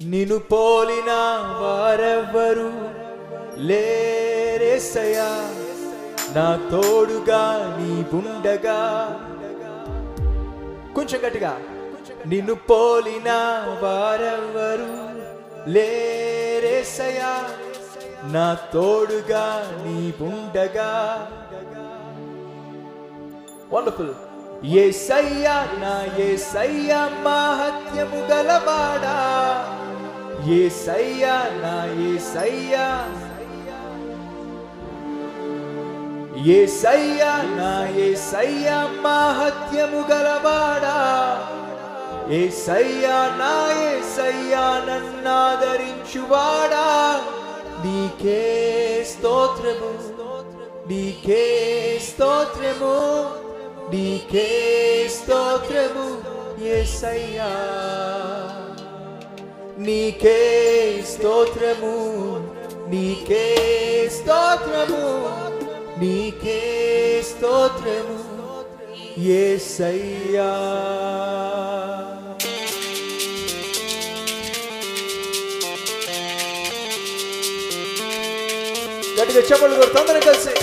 నిను పోలిన వారెవ్వరు లేరేసయా నా తోడుగా నీ బుండగా కొంచెం గట్టిగా. నిన్ను పోలిన వారెవ్వరు లేరేసయా నా తోడుగా నీ బుండగా వండర్ఫుల్. ఏ సయ్యా నా ఏ సయ్యా మహత్యము గలవాడా? ఏ సయ్యా నా ఏ సయ్యా నా ఏ సయ్యా మహత్యము గలవాడా. ఏ సయ్యా నా ఏ సయ్యా నన్నాదరించువాడా. నీకే స్తోత్రము నీకే స్తోత్రము నీకే స్తోత్రము యేసయ్యా నీకే స్తోత్రము నీకే స్తోత్రము నీకే స్తోత్రము యేసయ్యా గట్టిగా చెప్పలు తొందరగా కలిసి.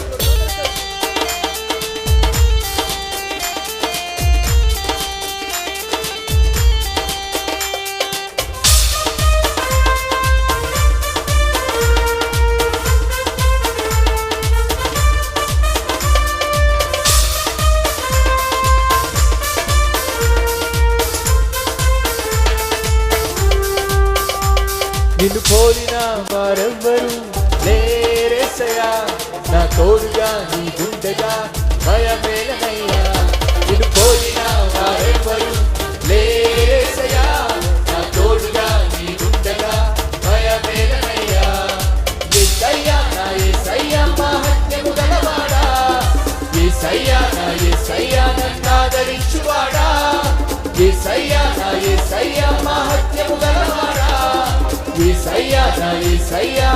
నిన్ను పోలిన వారెవ్వరు లేరేసయా నా తోడుగా నీ గుండెగా భయమేలనయ్యా. నిన్ను పోలిన వారెవ్వరు ఏసయ్యా నా ఏసయ్యా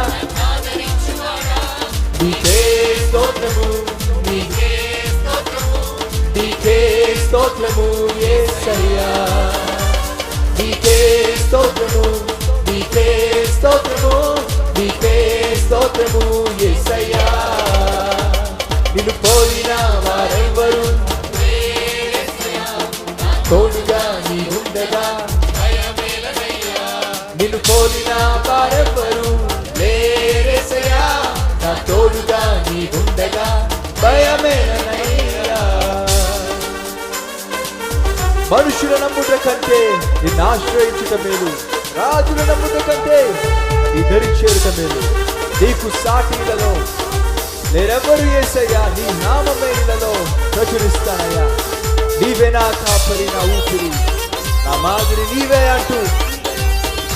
నీకే స్తోత్రము నీకే స్తోత్రము నీకే స్తోత్రము ఏసయ్యా నీకే స్తోత్రము నీకే స్తోత్రము నీకే స్తోత్రము. నిన్ను పోలిన వారెవ్వరు లేరేసయా నా తోడుగా నీ ఉండగా భయమేనయ్యా మనుషుల నమ్ముట కంటే నిన్ను ఆశ్రయించుట మేలు రాజుల నమ్ముట కంటే ఇద్దరి చేరుట మేలు. నీకు సాటిలలో నేనెవరు ఏసయ్యా? నీ నామమేలలో ప్రచురిస్తానయ్యా. నీవే నా కాపరి నా ఊపిరి. నా మాదిరి నీవే అంటూ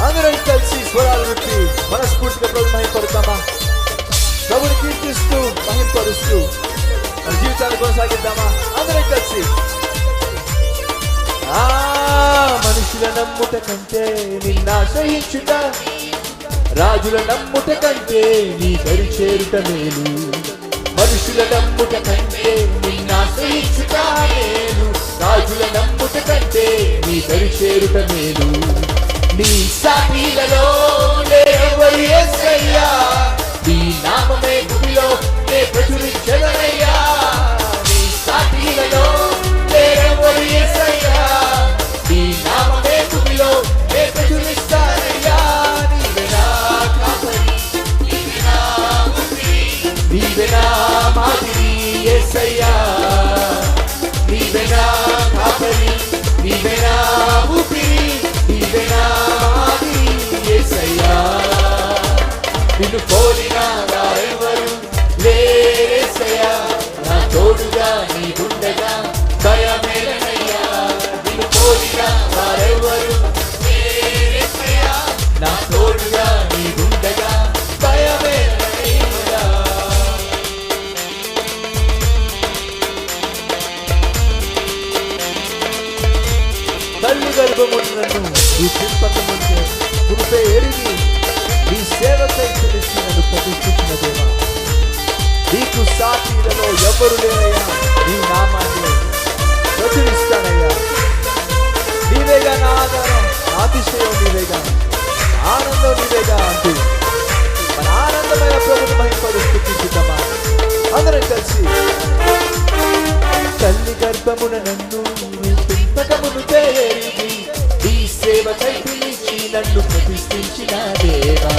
అందరం కలిసి స్వరాలు విప్పి మనస్ఫూర్తిగా ప్రభు మహింపడతామా ప్రభుని కీర్తిస్తూ మహింపరుస్తూ మన జీవితాన్ని కొనసాగిద్దామా? అందరం కలిసి. ఆ మనుషుల నమ్ముట కంటే నిన్న ఆశ్రయించుట రాజుల నమ్ముట కంటే నీ దరి చేరుట మేలు. మనుషుల నమ్ముట కంటే నిన్న ఆశ్రయించుట మేలు. రాజుల నమ్ముట కంటే నీ దరి చేరుట మేలు. నీ సాటిలలో లేవరు యేసయ్యా నీ నామమే భూమిలో నే ప్రచురించదనయ్యా వారెవరు నా తోడుగా నీ గుండెగా భయమేలనయ్యా తల్లి గర్భమున్నను నీ చింపకముందే కురిపే ఎరిగి నీ సేవకై తెలిసి నన్ను ప్రతిష్ఠించిన దేవా నీకు సాక్షిలలో ఎవరు లేరయ్యా? నీ నామాన్ని ప్రచురిస్తానయ్యా. నీవేగా ఆనందం నీవేగా అంటూ మన ఆనందమైన ప్రభుత్వ అందరం కలిసి తల్లి గర్భమున నన్ను నన్ను ప్రతిష్ఠించిన దేవా.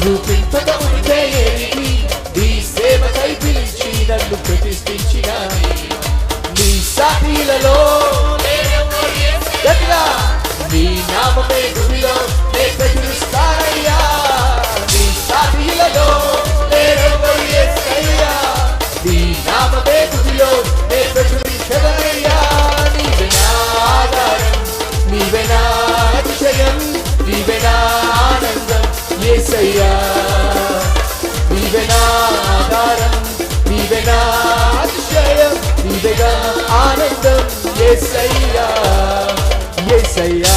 నువ్వు పెంపకమును తేరేది. నీ సేవకై పిలిచి నన్ను ప్రతిష్ఠించిన నీ నామపై భూమిలో విస్తారయ్యా నీ సాక్షిలలో నేనెవ్వరు ఎస్సయ్యా నీ నామపై భూమిలో నేర్పెట్టుమిచ్చవయ్యా నీవెనా ఆధారం నీవెనా అతిశయం నీవెనా ఆనందం ఏసయ్యా నీవెనా ఆధారం నీవెనా అతిశయం నీవెనా ఆనందం ఏసయ్యా ఏసయ్యా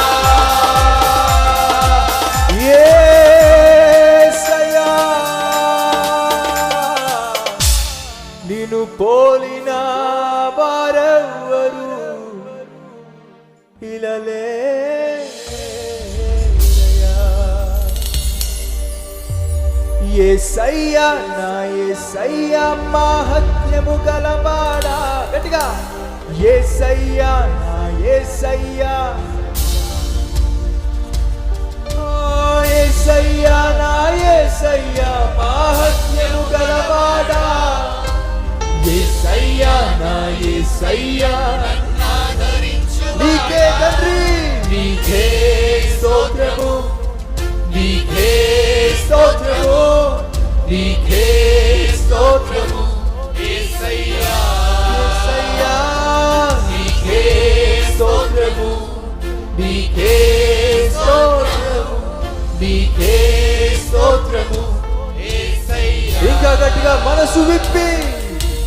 పోలిన వారెవ్వరు ఇలలే ఏసయ్యా నా ఏసయ్యా మహత్యము గలవాడా? గట్టిగా. ఏసయ్యా నా ఏసయ్యా. ఓ ఏసయ్యా నా ఏసయ్యా మహత్యము గలవాడా? నీకే తండ్రి. నీకే స్తోత్రము. నీకే స్తోత్రము. నీకే స్తోత్రము. నీకే స్తోత్రము. నీకే స్తోత్రము. నీకే స్తోత్రము. ఇంకా గట్టిగా మనసు విప్పి